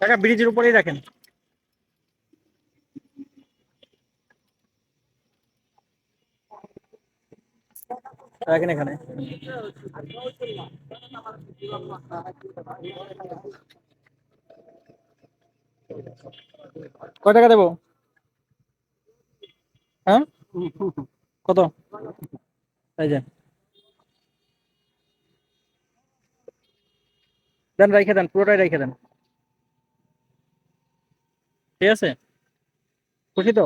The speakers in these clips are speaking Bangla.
কাকা, ব্রিজের উপরেই রাখেন রাখেন এখানে। কয় টাকা দেবো? হ্যাঁ? কত? এই যে। দেন, রেখে দেন, পুরোটাই রেখে দেন। ঠিক আছে? খুশি তো?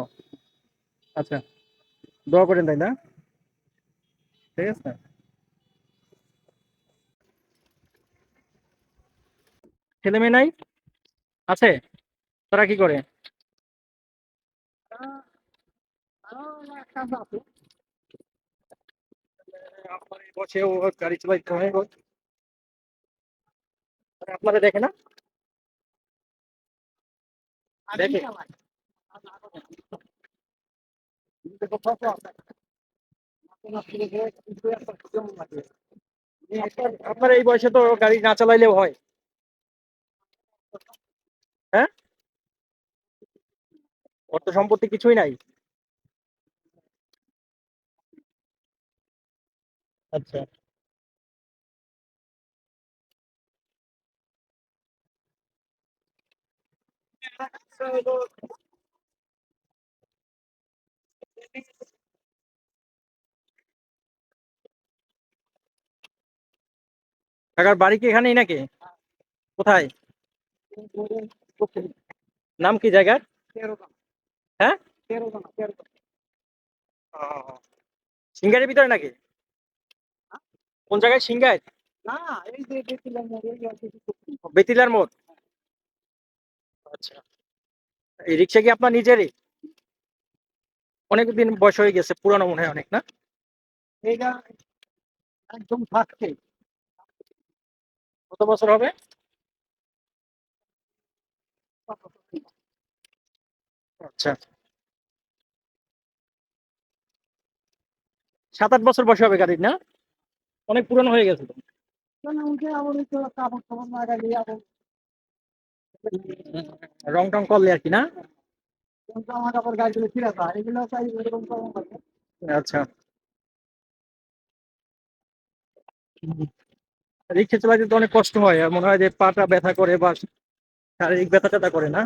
আচ্ছা দোয়া করেন তাই না? ঠিক আছে। ছেলে মেয়ে নাই? আছে? তারা কি করে? আপনার বসে ও গাড়ি চালাইতে হয় আপনারা দেখে না? দেখে। আপনার আপনার এই বয়সে তো গাড়ি না চালাইলেও হয়। হ্যাঁ? অর্থ সম্পত্তি কিছুই নাই। আচ্ছা। কাকার বাড়ি কি এখানেই নাকি? কোথায়? নাম কি জায়গার? হ্যাঁ? সিঙ্গারের ভিতরে নাকি? কোন জায়গায়? সিঙ্গার। বেতিলার মোড়। আচ্ছা। এই রিক্সা কি আপনার নিজেরই? অনেকদিন বয়স হয়ে গেছে পুরানো মনে হয় অনেক না? এইটা একদম কত বছর হবে? আচ্ছা। সাত আট বছর বয়স হবে গাড়ির না? অনেক পুরানো হয়ে গেছে তো। রং টং করলে আর কি, না? আচ্ছা। রিক্সা চালাতে তো অনেক কষ্ট হয় মনে হয় যে পাটা ব্যথা করে বা শারীরিক ব্যথা ট্যাথা করে, না?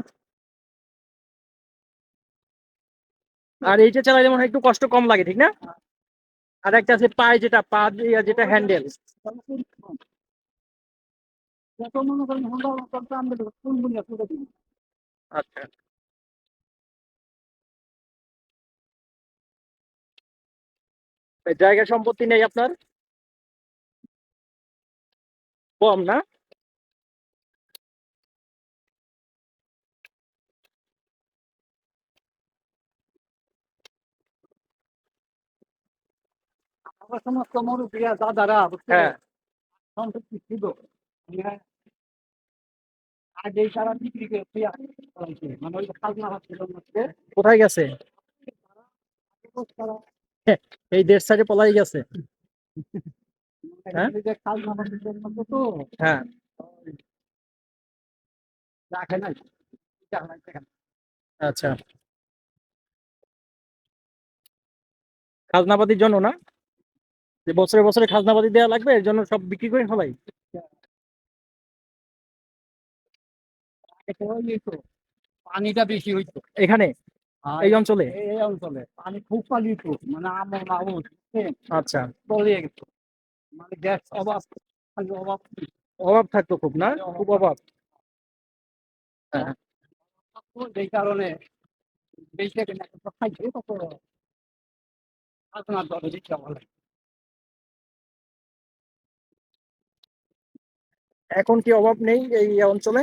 আর এইটা চালাইলে মনে হয় একটু কষ্ট কম লাগে, ঠিক না? আর একটা আছে পায়ে যেটা, পা যেটা হ্যান্ডেল যত মনে করেন হোন্ডা করতে আমরা কোন বুনিয়া করে আচ্ছা জায়গা সম্পত্তি নেই আপনার? কম না? সমস্ত মুরব্বীরা দাদারা বুঝতে হ্যাঁ। সম্পত্তি ছিল। হ্যাঁ। মানে কোথায় গেছে? এই দেড় সাইডে পলাই গেছে। হ্যাঁ? হ্যাঁ? আচ্ছা। খাজনাবাদির জন্য না? যে বছরে বছরে খাজনাবাদি দেওয়া লাগবে এর জন্য সব বিক্রি করে ফেলাই? পানিটা বেশি হইতো। এখানে? এই অঞ্চলে? এই অঞ্চলে পানি খুব পানি হইতো মানে আউট আচ্ছা। তলিয়ে গেত মানে গ্যাস অভাব অভাব অভাব থাকতো খুব না? খুব অভাব। হ্যাঁ। এই কারণে বেশি খাইছে কত আপনার দলে দিচ্ছে বলে। এখন কি অভাব নেই এই অঞ্চলে?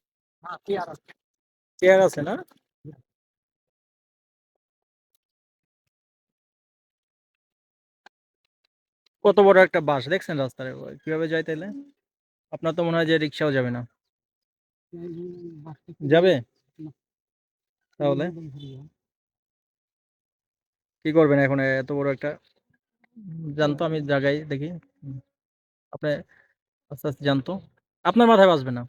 চেয়ার চেয়ার আছে। না? কত বড় একটা বাস, দেখছেন রাস্তায় কীভাবে যায় তাইলে? আপনার তো মনে হয় যে রিক্সাও যাবে না। যাবে? তাহলে? কি করবেন এখন? এত বড় একটা জানতো আমি জায়গায় দেখি। আপনি আস্তে আস্তে জানতো আপনার মাথায় বাসবে না।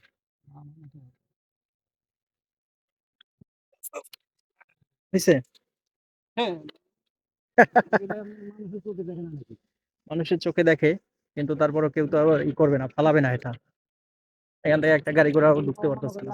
হয়েছে হ্যাঁ। মানুষের চোখে দেখে কিন্তু তারপরও কেউ তো আবার ই করবে না ফালাবে না এটা। এখান থেকে একটা গাড়ি ঘোড়া ঢুকতে পারতেছে না।